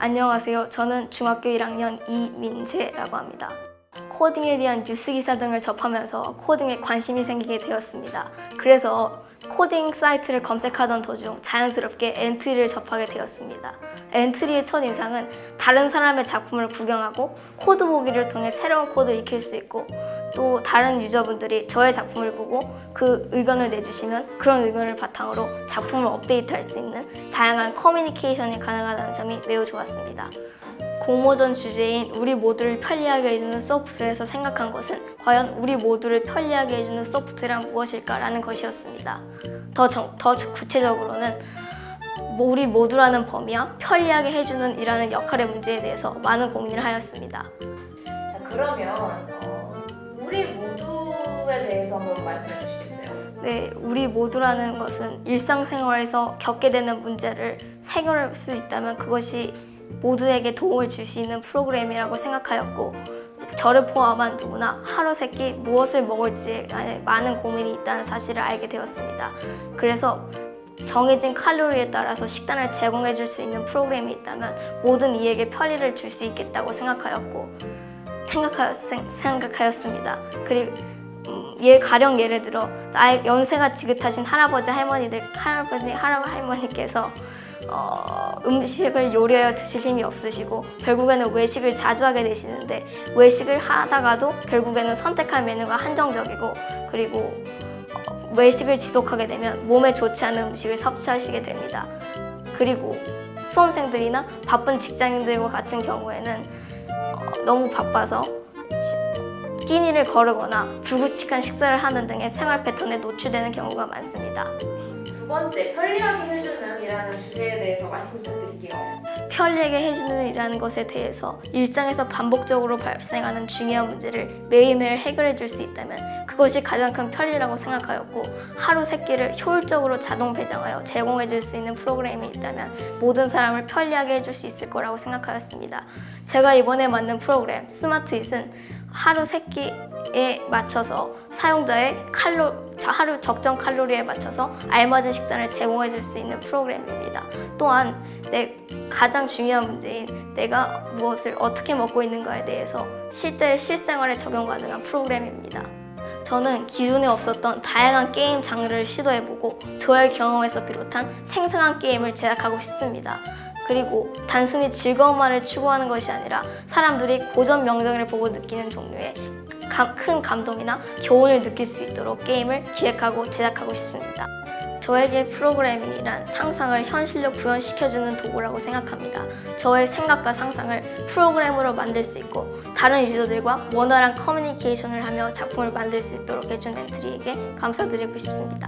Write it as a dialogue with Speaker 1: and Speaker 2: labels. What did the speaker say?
Speaker 1: 안녕하세요. 저는 중학교 1학년 이민재라고 합니다. 코딩에 대한 뉴스 기사 등을 접하면서 코딩에 관심이 생기게 되었습니다. 그래서 코딩 사이트를 검색하던 도중 자연스럽게 엔트리를 접하게 되었습니다. 엔트리의 첫 인상은 다른 사람의 작품을 구경하고 코드 보기를 통해 새로운 코드를 익힐 수 있고 또 다른 유저분들이 저의 작품을 보고 그 의견을 내주시면 그런 의견을 바탕으로 작품을 업데이트할 수 있는 다양한 커뮤니케이션이 가능하다는 점이 매우 좋았습니다. 공모전 주제인 우리 모두를 편리하게 해주는 소프트웨어에서 생각한 것은 과연 우리 모두를 편리하게 해주는 소프트웨어란 무엇일까라는 것이었습니다. 더, 정- 더 구체적으로는 뭐 우리 모두라는 범위와 편리하게 해주는 이라는 역할의 문제에 대해서 많은 고민을 하였습니다.
Speaker 2: 자 그러면 어, 우리 모두에 대해서 한번 말씀해 주시겠어요?
Speaker 1: 네, 우리 모두라는 것은 일상생활에서 겪게 되는 문제를 해결할 수 있다면 그것이 모두에게 도움을 있는 프로그램이라고 생각하였고 저를 포함한 누구나 하루 세끼 무엇을 먹을지에 많은 고민이 있다는 사실을 알게 되었습니다. 그래서 정해진 칼로리에 따라서 식단을 제공해 줄 수 있는 프로그램이 있다면 모든 이에게 편리를 줄 수 있겠다고 생각하였고 생각하였, 생- 생각하였습니다. 그리고 음, 예 가령 예를 들어 나의 연세가 지긋하신 할아버지 할머니들 할아버지 할아 할머니께서 어, 음식을 요리하여 드실 힘이 없으시고 결국에는 외식을 자주 하게 되시는데 외식을 하다가도 결국에는 선택할 메뉴가 한정적이고 그리고 어, 외식을 지속하게 되면 몸에 좋지 않은 음식을 섭취하시게 됩니다. 그리고 수험생들이나 바쁜 직장인들과 같은 경우에는 어, 너무 바빠서 끼니를 거르거나 불규칙한 식사를 하는 등의 생활 패턴에 노출되는 경우가 많습니다.
Speaker 2: 두 번째 편리하게 해주는 이라는 주제에 대해서 말씀 부탁드릴게요.
Speaker 1: 편리하게 해주는 이라는 것에 대해서 일상에서 반복적으로 발생하는 중요한 문제를 매일매일 해결해 줄 수 있다면 그것이 가장 큰 편리라고 생각하였고 하루 세 끼를 효율적으로 자동 배정하여 제공해 줄 수 있는 프로그램이 있다면 모든 사람을 편리하게 해줄 수 있을 거라고 생각하였습니다. 제가 이번에 만든 프로그램 스마트잇은 하루 세끼 에 맞춰서 사용자의 칼로 자- 하루 적정 칼로리에 맞춰서 알맞은 식단을 제공해 줄 수 있는 프로그램입니다. 또한 내 가장 중요한 문제인 내가 무엇을 어떻게 먹고 있는가에 대해서 실제 실생활에 적용 가능한 프로그램입니다. 저는 기존에 없었던 다양한 게임 장르를 시도해보고 저의 경험에서 비롯한 생생한 게임을 제작하고 싶습니다. 그리고 단순히 즐거움만을 추구하는 것이 아니라 사람들이 고전 명작을 보고 느끼는 종류의 감- 큰 감동이나 교훈을 느낄 수 있도록 게임을 기획하고 제작하고 싶습니다. 저에게 프로그래밍이란 상상을 현실로 구현시켜주는 도구라고 생각합니다. 저의 생각과 상상을 프로그램으로 만들 수 있고 다른 유저들과 원활한 커뮤니케이션을 하며 작품을 만들 수 있도록 해준 엔트리에게 감사드리고 싶습니다.